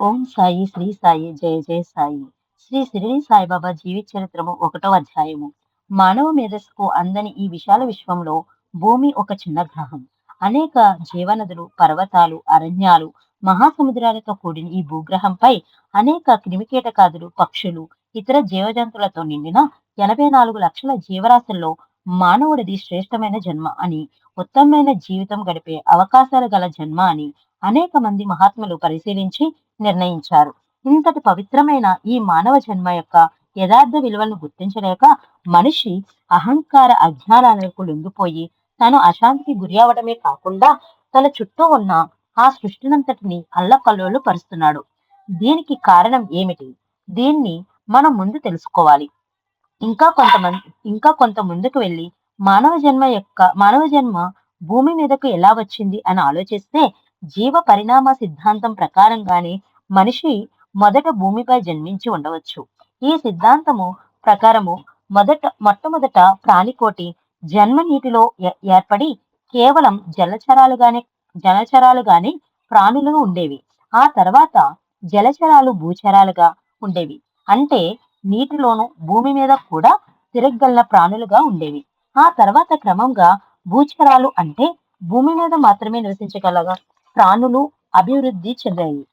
ఓం సాయి శ్రీ సాయి జయ జయ సాయి. శ్రీ శిరిడి సాయిబాబా జీవిత చరిత్రము ఒకటో అధ్యాయము. మానవ మేధస్సుకు అందని ఈ విశాల విశ్వంలో భూమి ఒక చిన్న గ్రహం. అనేక జీవనదులు పర్వతాలు అరణ్యాలు మహాసముద్రాలతో కూడిన ఈ భూగ్రహంపై అనేక క్రిమికీటకాదులు పక్షులు ఇతర జీవజంతువులతో నిండిన ఎనభై నాలుగు లక్షల జీవరాశుల్లో మానవుడిది శ్రేష్టమైన జన్మ అని ఉత్తమమైన జీవితం గడిపే అవకాశాలు గల జన్మ అని అనేక మంది మహాత్ములు పరిశీలించి నిర్ణయించారు. ఇంతటి పవిత్రమైన ఈ మానవ జన్మ యొక్క యథార్థ విలువలను గుర్తించలేక మనిషి అహంకార అజ్ఞానాలకు లొంగిపోయి తను అశాంతికి గురి అవడమే కాకుండా తన చుట్టూ ఉన్న ఆ సృష్టినంతటిని అల్లకల్లోలు పరుస్తున్నాడు. దీనికి కారణం ఏమిటి? దీన్ని మనం ముందు తెలుసుకోవాలి. ఇంకా కొంతమంది ఇంకా కొంత ముందుకు వెళ్ళి మానవ జన్మ యొక్క మానవ జన్మ భూమి మీదకు ఎలా వచ్చింది అని ఆలోచిస్తే జీవ పరిణామ సిద్ధాంతం ప్రకారంగానే మనిషి మొదట భూమిపై జన్మించి ఉండవచ్చు. ఈ సిద్ధాంతము ప్రకారము మొదట మొట్టమొదట ప్రాణికోటి జన్మ నీటిలో ఏ- ఏర్పడి కేవలం జలచరాలుగానే జలచరాలుగానే ప్రాణులుగా ఉండేవి. ఆ తర్వాత జలచరాలు భూచరాలుగా ఉండేవి. అంటే నీటిలోను భూమి మీద కూడా తిరగగలన ప్రాణులుగా ఉండేవి. ఆ తర్వాత క్రమంగా భూచరాలు అంటే భూమి మీద మాత్రమే నివసించగల ప్రాణులు అభివృద్ధి చెందాయి.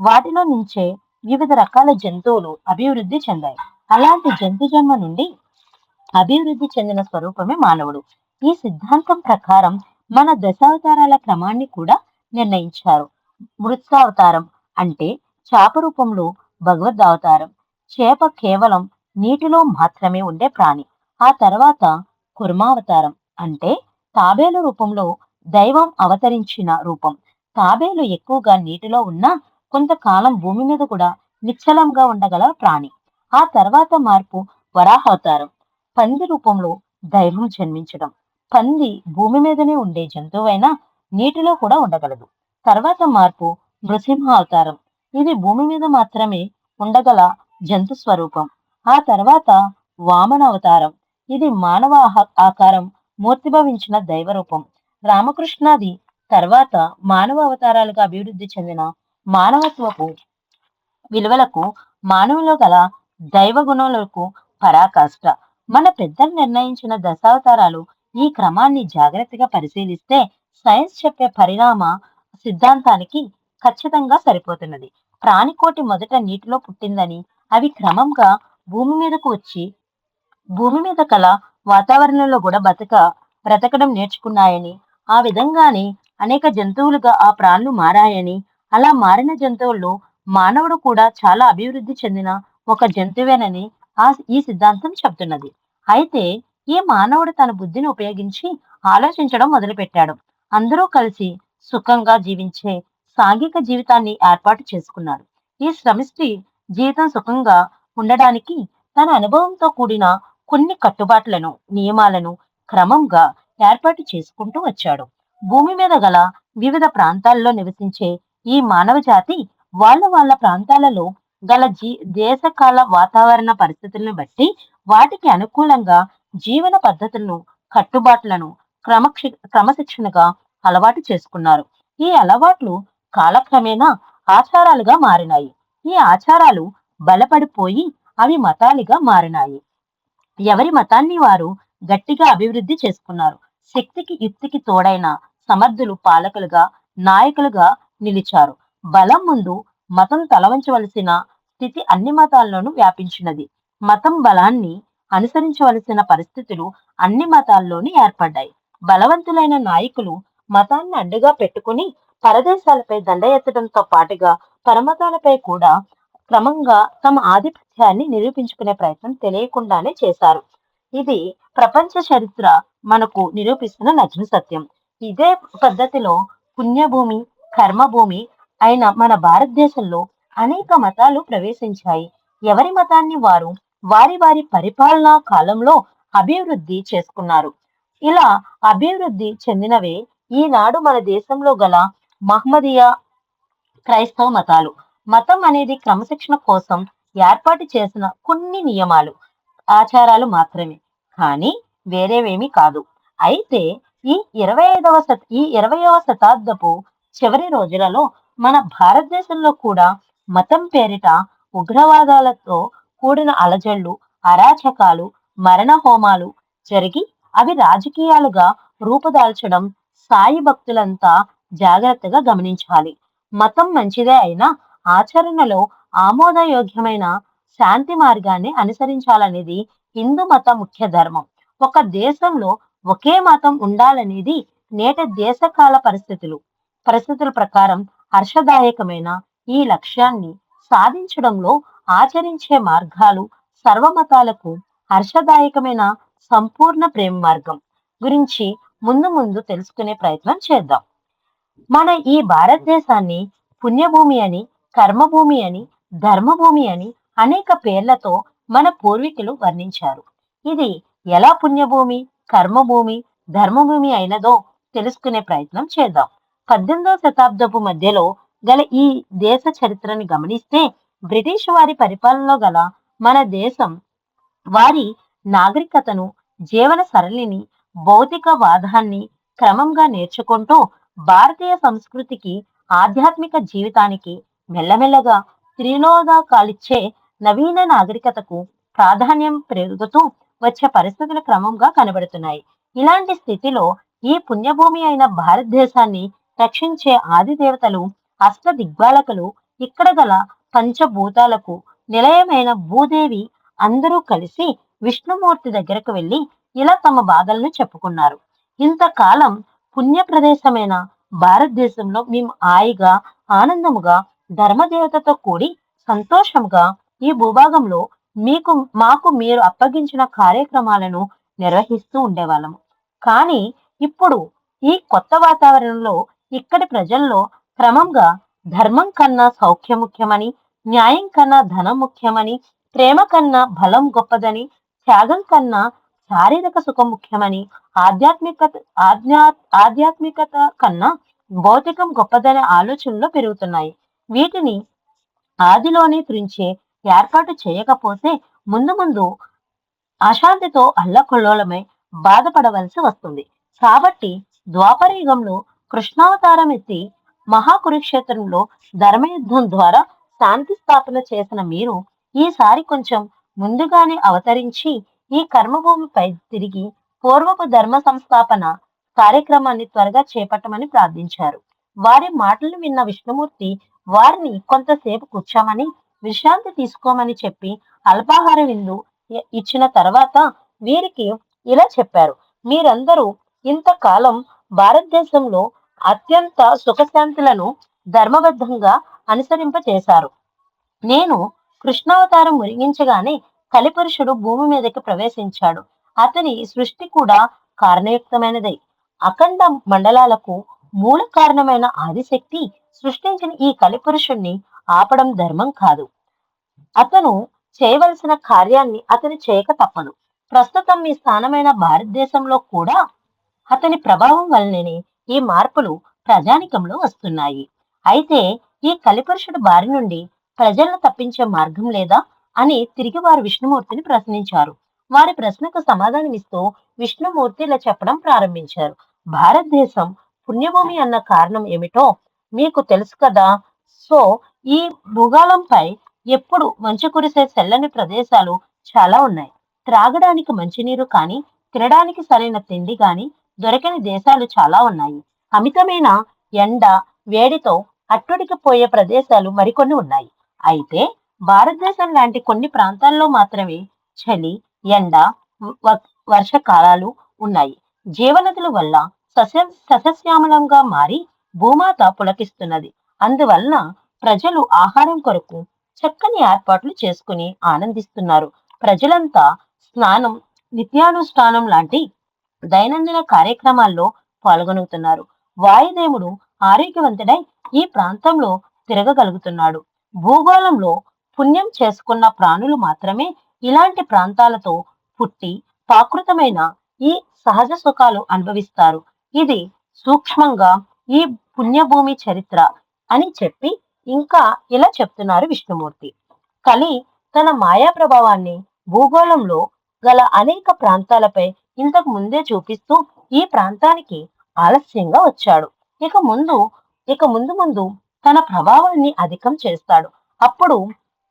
వాటిలో నుంచే వివిధ రకాల జంతువులు అభివృద్ధి చెందాయి. అలాంటి జంతు జన్మ నుండి అభివృద్ధి చెందిన స్వరూపమే మానవుడు. ఈ సిద్ధాంతం ప్రకారం మన దశావతారాల క్రమాన్ని కూడా నిర్ణయించారు. మృత్సావతారం అంటే చాప రూపంలో భగవద్ అవతారం చేప కేవలం నీటిలో మాత్రమే ఉండే ప్రాణి. ఆ తర్వాత కుర్మావతారం అంటే తాబేలు రూపంలో దైవం అవతరించిన రూపం. తాబేలు ఎక్కువగా నీటిలో ఉన్నా కొంతకాలం భూమి మీద కూడా నిశ్చలంగా ఉండగల ప్రాణి. ఆ తర్వాత మార్పు వరాహవతారం పంది రూపంలో దైవం జన్మించడం. పంది భూమి మీదనే ఉండే జంతువైనా నీటిలో కూడా ఉండగలదు. తర్వాత మార్పు నృసింహ అవతారం ఇది భూమి మీద మాత్రమే ఉండగల జంతు స్వరూపం. ఆ తర్వాత వామన అవతారం ఇది మానవ ఆహ- ఆకారం మూర్తిభవించిన దైవరూపం. రామకృష్ణాది తర్వాత మానవ అవతారాలుగా అభివృద్ధి చెందిన మానవత్వపు విలువలకు మానవులో గల దైవ గుణములకు పరాకాష్ట. మన పెద్దలు నిర్ణయించిన దశావతారాలు ఈ క్రమాన్ని జాగ్రత్తగా పరిశీలిస్తే సైన్స్ చెప్పే పరిణామ సిద్ధాంతానికి ఖచ్చితంగా సరిపోతున్నది. ప్రాణికోటి మొదట నీటిలో పుట్టిందని అవి క్రమంగా భూమి మీదకు వచ్చి భూమి మీద కల వాతావరణంలో కూడా బతక బ్రతకడం నేర్చుకున్నాయని ఆ విధంగానే అనేక జంతువులుగా ఆ ప్రాణులు మారాయని అలా మారిన జంతువుల్లో మానవుడు కూడా చాలా అభివృద్ధి చెందిన ఒక జంతువేనని ఆ ఈ సిద్ధాంతం చెప్తున్నది. అయితే ఈ మానవుడు తన బుద్ధిని ఉపయోగించి ఆలోచించడం మొదలుపెట్టాడు. అందరూ కలిసి సుఖంగా జీవించే సాంఘిక జీవితాన్ని ఏర్పాటు చేసుకున్నాడు ఈ శ్రమిష్టి జీవితం సుఖంగా ఉండడానికి తన అనుభవంతో కూడిన కొన్ని కట్టుబాట్లను నియమాలను క్రమంగా ఏర్పాటు చేసుకుంటూ వచ్చాడు. భూమి మీద గల వివిధ ప్రాంతాల్లో నివసించే ఈ మానవ జాతి వాళ్ళ వాళ్ళ ప్రాంతాలలో గల జీ దేశకాల వాతావరణ పరిస్థితులను బట్టి వాటికి అనుకూలంగా జీవన పద్ధతులను కట్టుబాట్లను క్రమక్షి క్రమశిక్షణగా అలవాటు చేసుకున్నారు. ఈ అలవాట్లు కాలక్రమేణా ఆచారాలుగా మారినాయి. ఈ ఆచారాలు బలపడిపోయి అవి మతాలుగా మారినాయి. ఎవరి మతాన్ని వారు గట్టిగా అభివృద్ధి చేసుకున్నారు. శక్తికి యుక్తికి తోడైన సమర్థులు పాలకులుగా నాయకులుగా నిలిచారు. బలం ముందు మతం తలవంచవలసిన స్థితి అన్ని మతాల్లోనూ వ్యాపించినది. మతం బలాన్ని అనుసరించవలసిన పరిస్థితులు అన్ని మతాల్లోనూ ఏర్పడ్డాయి. బలవంతులైన నాయకులు మతాన్ని అడ్డుగా పెట్టుకుని పరదేశాలపై దండ ఎత్తడంతో పాటుగా పరమతాలపై కూడా క్రమంగా తమ ఆధిపత్యాన్ని నిరూపించుకునే ప్రయత్నం తెలియకుండానే చేశారు. ఇది ప్రపంచ చరిత్ర మనకు నిరూపిస్తున్న నగ్న సత్యం. ఇదే పద్ధతిలో పుణ్యభూమి కర్మభూమి అయిన మన భారతదేశంలో అనేక మతాలు ప్రవేశించాయి. ఎవరి మతాన్ని వారు వారి వారి పరిపాలనా కాలంలో అభివృద్ధి చేసుకున్నారు. ఇలా అభివృద్ధి చెందినవే ఈనాడు మన దేశంలో గల మహ్మదియా క్రైస్తవ మతాలు. మతం అనేది క్రమశిక్షణ కోసం ఏర్పాటు చేసిన కొన్ని నియమాలు ఆచారాలు మాత్రమే. కానీ వేరేవేమీ కాదు. అయితే ఈ ఇరవై ఐదవ శత ఈ ఇరవయవ శతాబ్దపు చివరి రోజులలో మన భారతదేశంలో కూడా మతం పేరిట ఉగ్రవాదాలతో కూడిన అలజడులు అరాచకాలు మరణ హోమాలు జరిగి అవి రాజకీయాలుగా రూపుదాల్చడం సాయి భక్తులంతా జాగ్రత్తగా గమనించాలి. మతం మంచిదే అయినా ఆచరణలో ఆమోదయోగ్యమైన శాంతి మార్గాన్ని అనుసరించాలనేది హిందూ మత ముఖ్య ధర్మం. ఒక దేశంలో ఒకే మతం ఉండాలనేది నేటి దేశకాల పరిస్థితులు. పరిస్థితుల ప్రకారం హర్షదాయకమైన ఈ లక్ష్యాన్ని సాధించడంలో ఆచరించే మార్గాలు సర్వమతాలకు హర్షదాయకమైన సంపూర్ణ ప్రేమ మార్గం గురించి ముందు ముందు తెలుసుకునే ప్రయత్నం చేద్దాం. మన ఈ భారతదేశాన్ని పుణ్యభూమి అని కర్మభూమి అని ధర్మభూమి అని అనేక పేర్లతో మన పూర్వీకులు వర్ణించారు. ఇది ఎలా పుణ్యభూమి కర్మభూమి ధర్మభూమి అయినదో తెలుసుకునే ప్రయత్నం చేద్దాం. పద్దెనిమిదవ శతాబ్దపు మధ్యలో గల ఈ దేశ చరిత్రని గమనిస్తే బ్రిటిష్ వారి పరిపాలనలో గల మన దేశం వారి నాగరికతను జీవన సరళిని భౌతిక వాదాన్ని క్రమంగా నేర్చుకుంటూ భారతీయ సంస్కృతికి ఆధ్యాత్మిక జీవితానికి మెల్లమెల్లగా త్రిలోదాకాలిచ్చే నవీన నాగరికతకు ప్రాధాన్యం పెరుగుతూ వచ్చే పరిస్థితులు క్రమంగా కనబడుతున్నాయి. ఇలాంటి స్థితిలో ఈ పుణ్యభూమి అయిన భారతదేశాన్ని రక్షించే ఆది దేవతలు అష్ట దిగ్బాలకులు ఇక్కడ గల పంచభూతాలకు నిలయమైన భూదేవి అందరూ కలిసి విష్ణుమూర్తి దగ్గరకు వెళ్ళి ఇలా తమ బాధలను చెప్పుకున్నారు. ఇంతకాలం పుణ్య ప్రదేశమైన భారతదేశంలో మేము హాయిగా ఆనందముగా ధర్మదేవతతో కూడి సంతోషంగా ఈ భూభాగంలో మీకు మాకు మీరు అప్పగించిన కార్యక్రమాలను నిర్వహిస్తూ ఉండేవాళ్ళము. కానీ ఇప్పుడు ఈ కొత్త వాతావరణంలో ఇక్కడి ప్రజల్లో క్రమంగా ధర్మం కన్నా సౌఖ్యం ముఖ్యమని న్యాయం కన్నా ధనం ముఖ్యమని ప్రేమ కన్నా బలం గొప్పదని త్యాగం కన్నా శారీరక సుఖం ముఖ్యమని ఆధ్యాత్మికత ఆధ్యా ఆధ్యాత్మికత కన్నా భౌతికం గొప్పదనే ఆలోచనలు పెరుగుతున్నాయి. వీటిని ఆదిలోనే త్రుంచే ఏర్పాటు చేయకపోతే ముందు ముందు అశాంతితో అల్లకొల్లోలమై బాధపడవలసి వస్తుంది. కాబట్టి ద్వాపర యుగంలో కృష్ణావతారం ఎత్తి మహాకురుక్షేత్రంలో ధర్మయుద్ధం ద్వారా శాంతి స్థాపన చేసిన మీరు ఈసారి కొంచెం ముందుగానే అవతరించి ఈ కర్మభూమిపై తిరిగి పూర్వపు ధర్మ సంస్థాపన కార్యక్రమాన్ని త్వరగా చేపట్టమని ప్రార్థించారు. వారి మాటలు విన్న విష్ణుమూర్తి వారిని కొంతసేపు కూర్చోమని విశ్రాంతి తీసుకోమని చెప్పి అల్పాహార విందు ఇచ్చిన తర్వాత వీరికి ఇలా చెప్పారు. మీరందరూ ఇంతకాలం భారతదేశంలో అత్యంత సుఖశాంతులను ధర్మబద్ధంగా అనుసరింపచేశారు. నేను కృష్ణావతారం మురిగించగానే కలిపురుషుడు భూమి మీదకి ప్రవేశించాడు. అతని సృష్టి కూడా కారణయుక్తమైనదే. అఖండ మండలాలకు మూల కారణమైన ఆదిశక్తి సృష్టించిన ఈ కలిపురుషుణ్ణి ఆపడం ధర్మం కాదు. అతను చేయవలసిన కార్యాన్ని అతను చేయక తప్పదు. ప్రస్తుతం మీ స్థానమైన భారతదేశంలో కూడా అతని ప్రభావం వల్లనే ఈ మార్పులు ప్రజానికంలో వస్తున్నాయి. అయితే ఈ కలిపురుషుడు బారి నుండి ప్రజలను తప్పించే మార్గం లేదా? అని తిరిగి వారు విష్ణుమూర్తిని ప్రశ్నించారు. వారి ప్రశ్నకు సమాధానమిస్తూ విష్ణుమూర్తి ఇలా చెప్పడం ప్రారంభించారు. భారతదేశం పుణ్యభూమి అన్న కారణం ఏమిటో మీకు తెలుసు కదా? సో ఈ భూగోళంపై ఎప్పుడు మంచు కురిసే చల్లని ప్రదేశాలు చాలా ఉన్నాయి. త్రాగడానికి మంచినీరు కానీ తినడానికి సరైన తిండి కానీ దొరకని దేశాలు చాలా ఉన్నాయి. అమితమైన ఎండ వేడితో అట్టుడికిపోయే ప్రదేశాలు మరికొన్ని ఉన్నాయి. అయితే భారతదేశం లాంటి కొన్ని ప్రాంతాల్లో మాత్రమే చలి ఎండ వ- వర్షకాలాలు ఉన్నాయి. జీవనదుల వల్ల సస్య సస్యశ్యామలంగా మారి భూమాత పులకిస్తున్నది. అందువలన ప్రజలు ఆహారం కొరకు చక్కని ఏర్పాట్లు చేసుకుని ఆనందిస్తున్నారు. ప్రజలంతా స్నానం నిత్యానుష్ఠానం లాంటి దైనందిన కార్యక్రమాల్లో పాల్గొనుగుతున్నారు వాయుదేవుడు ఆరోగ్యవంతుడై ఈ ప్రాంతంలో తిరగగలుగుతున్నాడు. భూగోళంలో పుణ్యం చేసుకున్న ప్రాణులు మాత్రమే ఇలాంటి ప్రాంతాలతో పుట్టి ప్రాకృతమైన ఈ సహజ సుఖాలు అనుభవిస్తారు. ఇది సూక్ష్మంగా ఈ పుణ్యభూమి చరిత్ర అని చెప్పి ఇంకా ఇలా చెప్తున్నారు విష్ణుమూర్తి. కలి తన మాయా ప్రభావాన్ని భూగోళంలో గల అనేక ప్రాంతాలపై ఇంతకు ముందే చూపిస్తూ ఈ ప్రాంతానికి ఆలస్యంగా వచ్చాడు. ఇక ముందు ఇక ముందు ముందు తన ప్రభావాన్ని అధికం చేస్తాడు. అప్పుడు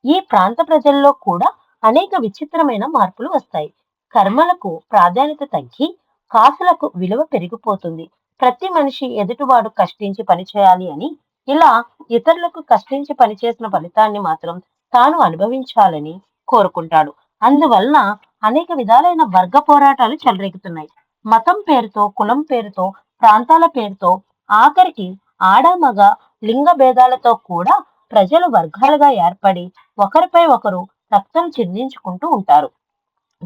ఈ ప్రాంత ప్రజల్లో కూడా అనేక విచిత్రమైన మార్పులు వస్తాయి. కర్మలకు ప్రాధాన్యత తగ్గి కాసులకు విలువ పెరిగిపోతుంది. ప్రతి మనిషి ఎదుటివాడు కష్టించి పనిచేయాలి అని ఇలా ఇతరులకు కష్టించి పనిచేసిన ఫలితాన్ని మాత్రం తాను అనుభవించాలని కోరుకుంటాడు. అందువలన అనేక విధాలైన వర్గ పోరాటాలు చెలరేగుతున్నాయి. మతం పేరుతో కులం పేరుతో ప్రాంతాల పేరుతో ఆఖరికి ఆడ మగ లింగ భేదాలతో కూడా ప్రజలు వర్గాలుగా ఏర్పడి ఒకరిపై ఒకరు రక్తం చిందించుకుంటూ ఉంటారు.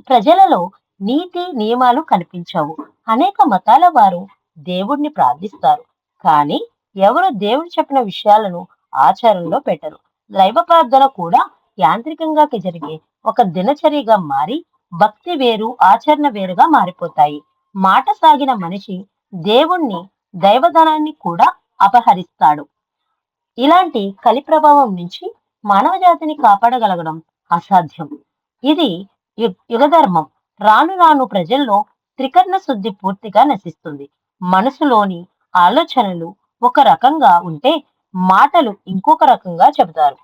ప్రజలలో నీతి నియమాలు కనిపించవు. అనేక మతాల వారు దేవుణ్ణి ప్రార్థిస్తారు. కానీ ఎవరు దేవుడు చెప్పిన విషయాలను ఆచారంలో పెట్టరు. దైవ ప్రార్థన కూడా యాంత్రికంగా జరిగే ఒక దినచర్యగా మారి భక్తి వేరు ఆచరణ వేరుగా మారిపోతాయి. మాట సాగిన మనిషి దేవుణ్ణి దైవధనాన్ని కూడా అపహరిస్తాడు. ఇలాంటి కలి ప్రభావం నుంచి మానవ జాతిని కాపాడగలగడం అసాధ్యం. ఇది యు- యుగధర్మం. రాను రాను ప్రజల్లో త్రికరణ శుద్ధి పూర్తిగా నశిస్తుంది. మనసులోని ఆలోచనలు ఒక రకంగా ఉంటే మాటలు ఇంకొక రకంగా చెబుతారు.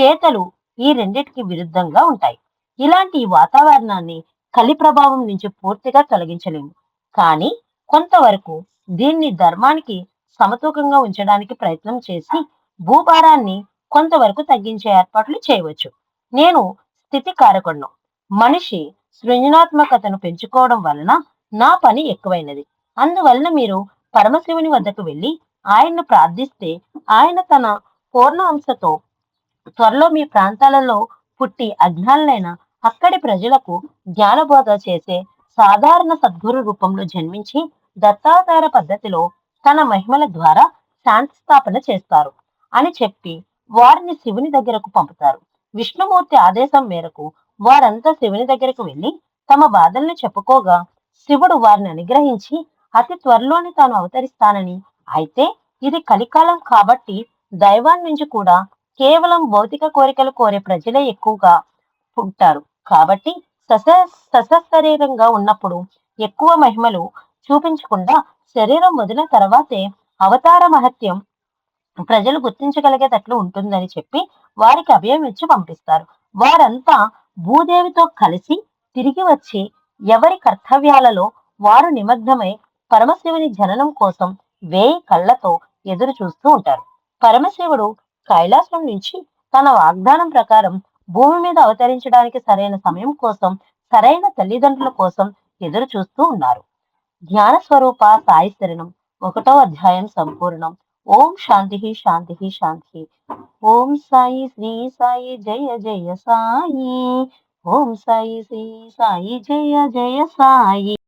చేతలు ఈ రెండిటికి విరుద్ధంగా ఉంటాయి. ఇలాంటి వాతావరణాన్ని కలి ప్రభావం నుంచి పూర్తిగా తొలగించలేము. కానీ కొంతవరకు దీన్ని ధర్మానికి సమతూకంగా ఉంచడానికి ప్రయత్నం చేసి భూభారాన్ని కొంతవరకు తగ్గించే ఏర్పాట్లు చేయవచ్చు. నేను స్థితి కారకుడును మనిషి సృజనాత్మకతను పెంచుకోవడం వలన నా పని ఎక్కువైనది. అందువలన మీరు పరమశివుని వద్దకు వెళ్ళి ఆయన్ను ప్రార్థిస్తే ఆయన తన పూర్ణ అంశతో త్వరలో మీ ప్రాంతాలలో పుట్టి అజ్ఞానులైన అక్కడి ప్రజలకు జ్ఞానబోధ చేసే సాధారణ సద్గురు రూపంలో జన్మించి దత్తాధార పద్ధతిలో తన మహిమల ద్వారా శాంతి స్థాపన చేస్తారు. అని చెప్పి వారిని శివుని దగ్గరకు పంపుతారు. విష్ణుమూర్తి ఆదేశం మేరకు వారంతా శివుని దగ్గరకు వెళ్ళి తమ బాధల్ని చెప్పుకోగా శివుడు వారిని అనుగ్రహించి అతి త్వరలోనే తాను అవతరిస్తానని. అయితే ఇది కలికాలం కాబట్టి దైవాన్ని నుంచి కూడా కేవలం భౌతిక కోరికలు కోరే ప్రజలే ఎక్కువగా ఉంటారు. కాబట్టి సస సశరీరంగా ఉన్నప్పుడు ఎక్కువ మహిమలు చూపించకుండా శరీరం వదిలిన తర్వాతే అవతార మహత్యం ప్రజలు గుర్తించగలిగేటట్లు ఉంటుందని చెప్పి వారికి అభయం ఇచ్చి పంపిస్తారు. వారంతా భూదేవితో కలిసి తిరిగి వచ్చి ఎవరి కర్తవ్యాలలో వారు నిమగ్నమై పరమశివుని జననం కోసం వేయి కళ్ళతో ఎదురు చూస్తూ ఉంటారు. పరమశివుడు కైలాసం నుంచి తన వాగ్దానం ప్రకారం భూమి మీద అవతరించడానికి సరైన సమయం కోసం సరైన తల్లిదండ్రుల కోసం ఎదురు చూస్తూ ఉన్నారు. ధ్యాన స్వరూప సాయి శరణం ఒకటో అధ్యాయం సంపూర్ణం. ఓం శాంతి శాంతి శాంతి ఓం సాయి శ్రీ సాయి జయ జయ సాయి ఓం సాయి శ్రీ సాయి జయ జయ సాయి